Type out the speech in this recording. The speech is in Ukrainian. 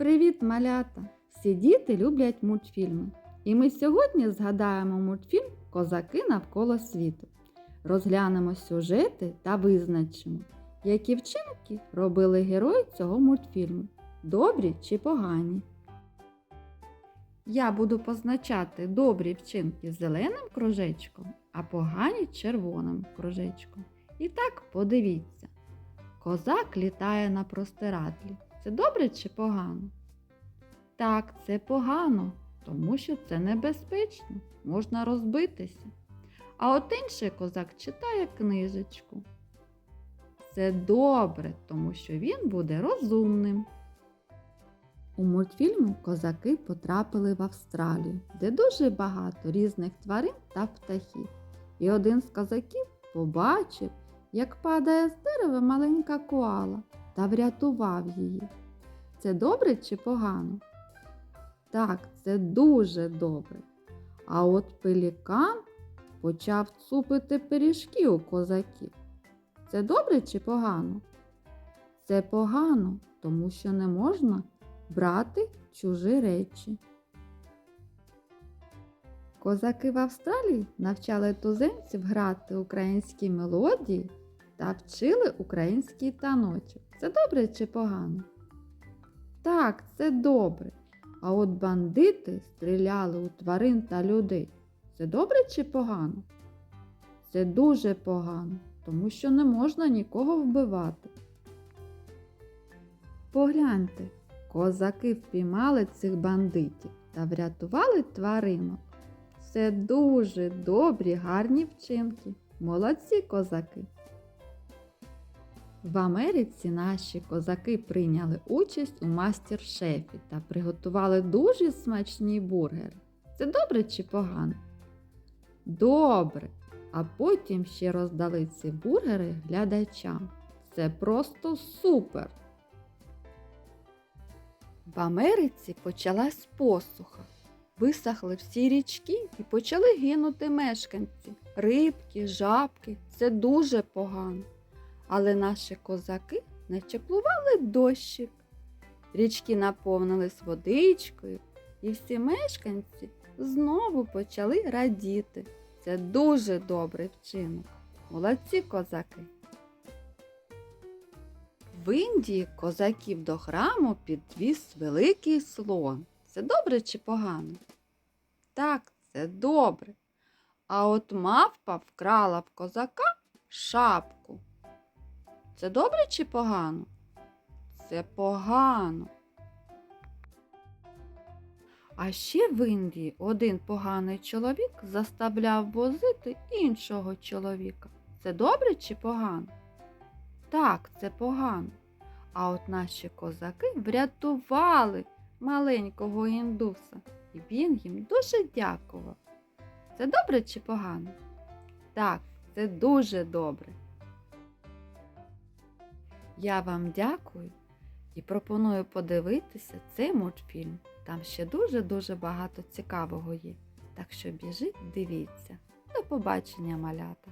Привіт, малята! Всі діти люблять мультфільми. І ми сьогодні згадаємо мультфільм Козаки навколо світу. Розглянемо сюжети та визначимо, які вчинки робили герої цього мультфільму добрі чи погані. Я буду позначати добрі вчинки зеленим кружечком, а погані червоним кружечком. І так подивіться. Козак літає на простирадлі. Це добре чи погано? Так, це погано, тому що це небезпечно, можна розбитися. А от інший козак читає книжечку. Це добре, тому що він буде розумним. У мультфільму козаки потрапили в Австралію, де дуже багато різних тварин та птахів. І один з козаків побачив, як падає з дерева маленька коала та врятував її. Це добре чи погано? Так, це дуже добре. А от пелікан почав цупити пиріжки у козаків. Це добре чи погано? Це погано, тому що не можна брати чужі речі. Козаки в Австралії навчали туземців грати українські мелодії та вчили український таночок. Це добре чи погано? Так, це добре. А от бандити стріляли у тварин та людей. Це добре чи погано? Це дуже погано, тому що не можна нікого вбивати. Погляньте, козаки впіймали цих бандитів та врятували тваринок. Це дуже добрі, гарні вчинки. Молодці козаки. В Америці наші козаки прийняли участь у мастер-шефі та приготували дуже смачні бургери. Це добре чи погано? Добре. А потім ще роздали ці бургери глядачам. Це просто супер. В Америці почалась посуха. Висохли всі річки і почали гинути мешканці. Рибки, жабки це дуже погано. Але наші козаки не чеплували дощик. Річки наповнились водичкою, і всі мешканці знову почали радіти. Це дуже добрий вчинок. Молодці козаки. В Індії козаків до храму підвіз великий слон. Це добре чи погано? Так, це добре. А от мавпа вкрала в козака шапку. Це добре чи погано? Це погано. А ще в Індії один поганий чоловік заставляв возити іншого чоловіка. Це добре чи погано? Так, це погано. А от наші козаки врятували маленького індуса, і він їм дуже дякував. Це добре чи погано? Так, це дуже добре. Я вам дякую і пропоную подивитися цей мультфільм. Там ще дуже-дуже багато цікавого є. Так що біжіть, дивіться. До побачення, малята!